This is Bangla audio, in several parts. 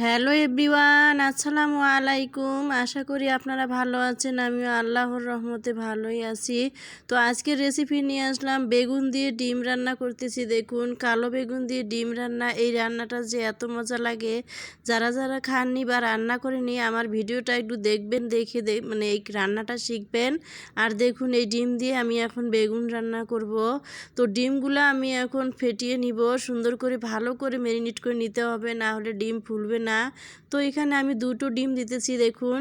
হ্যালো এভরিওয়ান, আসসালামু আলাইকুম। আশা করি আপনারা ভালো আছেন, আমিও আল্লাহর রহমতে ভালোই আছি। তো আজকের রেসিপি নিয়ে আসলাম, বেগুন দিয়ে ডিম রান্না করতেছি। দেখুন, কালো বেগুন দিয়ে ডিম রান্না, এই রান্নাটা যে এত মজা লাগে। যারা যারা খাননি বা রান্না করেনি, আমার ভিডিওটা একটু দেখবেন, দেখে মানে এই রান্নাটা শিখবেন। আর দেখুন, এই ডিম দিয়ে আমি এখন বেগুন রান্না করব। তো ডিমগুলো আমি এখন ফেটিয়ে নিব। সুন্দর করে ভালো করে ম্যারিনেট করে নিতে হবে, না হলে ডিম ফুলবে না। তো এখানে আমি দুটো ডিম দিতেছি, দেখুন।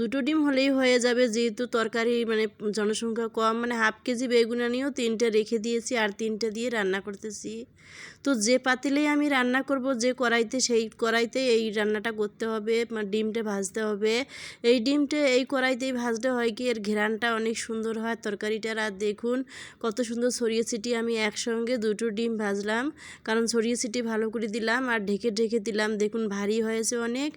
দুটো ডিম হলেই হয়ে যাবে যেহেতু তরকারি মানে জনসংখ্যা কম মানে হাফ কেজি বেগুন আনিও তিনটে রেখে দিয়েছি আর তিনটে দিয়ে রান্না করতেছি। তো যে পাতিলেই আমি রান্না করব, যে কড়াইতে সেই কড়াইতে এই রান্নাটা করতে হবে ডিমটা ভাজতে হবে। এই ডিমটা এই কড়াইতেই ভাজতে হয় কি, এর ঘেরানটা অনেক সুন্দর হয় তরকারিটার। আর দেখুন, কত সুন্দর ছড়িয়ে ছিটি আমি একসঙ্গে দুটো ডিম ভাজলাম। কারণ ছড়িয়ে ছিটি ভালো করে দিলাম আর ঢেকে ঢেকে দিলাম। দেখুন, ভারী হয়েছে অনেক,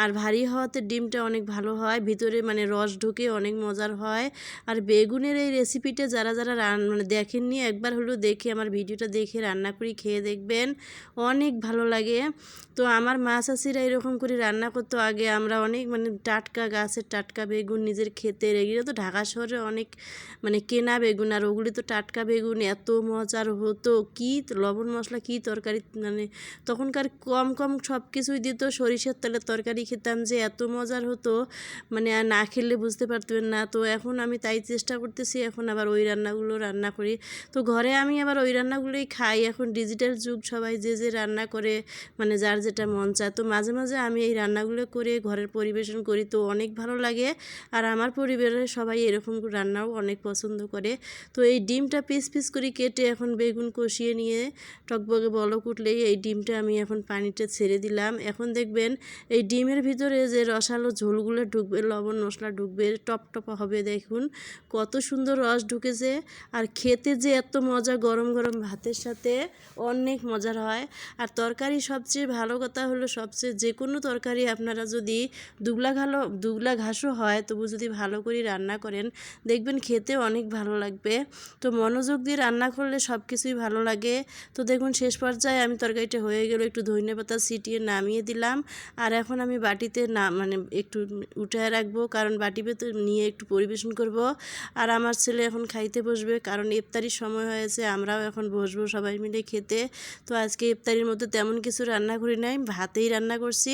আর ভারী হওয়াতে ডিমটা অনেক ভালো হয়, ভিতরে মানে রস ঢুকে অনেক মজার হয়। আর বেগুনের এই রেসিপিটা যারা যারা রান মানে দেখেননি, একবার হলেও দেখে আমার ভিডিওটা দেখে রান্না করি খেয়ে দেখবেন, অনেক ভালো লাগে। তো আমার মা চাষিরা এরকম করে রান্না করতো আগে, আমরা অনেক মানে টাটকা গাছের টাটকা বেগুন নিজের ক্ষেতের এগুলো তো ঢাকা শহরে অনেক মানে কেনা বেগুন, আর ওগুলি তো টাটকা বেগুন, এত মজার হতো, কি লবণ মশলা, কি তরকারি মানে তখনকার কম কম সব কিছুই দিত সরিষার তেলের তরকারি খেতাম যে এত মজার হতো। মানে আর না খেলে বুঝতে পারতেন না। তো এখন আমি তাই চেষ্টা করতেছি এখন আবার ওই রান্নাগুলো রান্না করি। তো ঘরে আমি আবার ওই রান্নাগুলোই খাই। এখন ডিজিটাল যুগ, সবাই যে যে রান্না করে মানে যার যেটা মন চায়। তো মাঝে মাঝে আমি এই রান্নাগুলো করে ঘরের পরিবেশন করি। তো অনেক ভালো লাগে। আর আমার পরিবারের সবাই এরকম রান্নাও অনেক পছন্দ করে। তো এই ডিমটা পিস পিস করে কেটে এখন বেগুন কষিয়ে নিয়ে টকবগে বলক উঠলেই এই ডিমটা আমি এখন পানিটা ছেড়ে দিলাম। এখন দেখবেন, এই ডিমের ভিতরে যে রসালো ঝোলগুলো ঢুকবে, লবণ মশলা ঢুকবে, টপ টপ হবে দেখুন, কত সুন্দর রস ঢুকেছে। আর খেতে যে এত মজা গরম গরম ভাতের সাথে অনেক মজার হয়। আর তরকারি সবচেয়ে ভালো কথা হলো সবচেয়ে যে কোনো তরকারি আপনারা যদি দুবলা ঘালো, দুবলা ঘাসও হয়, তবু যদি ভালো করে রান্না করেন, দেখবেন খেতে অনেক ভালো লাগবে। তো মনোযোগ দিয়ে রান্না করলে সব কিছুই ভালো লাগে। তো দেখুন, শেষ পর্যায়ে আমি তরকারিটা হয়ে গেল, একটু ধনে পাতা ছিটিয়ে নামিয়ে দিলাম। আর এখন আমি বাটিতে না মানে একটু উঠায় রাখব, কারণ বাটি ভেতর নিয়ে একটু পরিবেশন করব। আর আমার ছেলে এখন খাইতে বসবে, কারণ ইফতারির সময় হয়েছে, আমরাও এখন বসবো সবাই মিলে খেতে। তো আজকে ইফতারির মধ্যে তেমন কিছু রান্না করি নাই, ভাতেই রান্না করছি।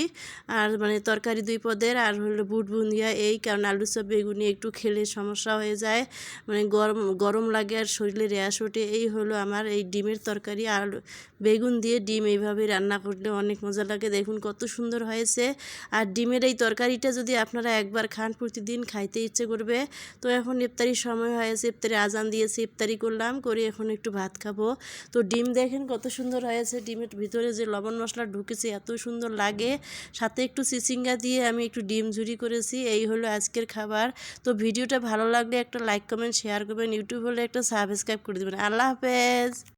আর মানে তরকারি দুই পদের, আর হলো বুট বুন্দিয়া এই, কারণ আলু সব বেগুনি একটু খেলে সমস্যা হয়ে যায়। মানে গরম গরম লাগে আর শরীরে র্যাশ ওঠে, এই হলো আমার এই ডিমের তরকারি। আর বেগুন দিয়ে ডিম এইভাবে রান্না করলে অনেক মজা লাগে, দেখুন কত সুন্দর হয়েছে। আর ডিমের এই তরকারিটা যদি আপনারা একবার খান, প্রতিদিন খাইতে ইচ্ছে করবে। তো এখন ইফতারির সময় হয়েছে, ইফতারি আজান দিয়েছে, ইফতারি করলাম, করে এখন একটু ভাত খাব। তো ডিম দেখেন কত সুন্দর হয়েছে। ডিমের ভিতরে যে লবণ মশলা ঢুকেছে, এত সুন্দর লাগে। সাথে একটু চিচিঙ্গা দিয়ে আমি একটু ডিম ঝুরি করেছি, এই হলো আজকের খাবার। তো ভিডিওটা ভালো লাগলে একটা লাইক, কমেন্ট, শেয়ার করবেন। ইউটিউব হলে একটা সাবস্ক্রাইব করে দেবেন। আল্লাহ হাফেজ।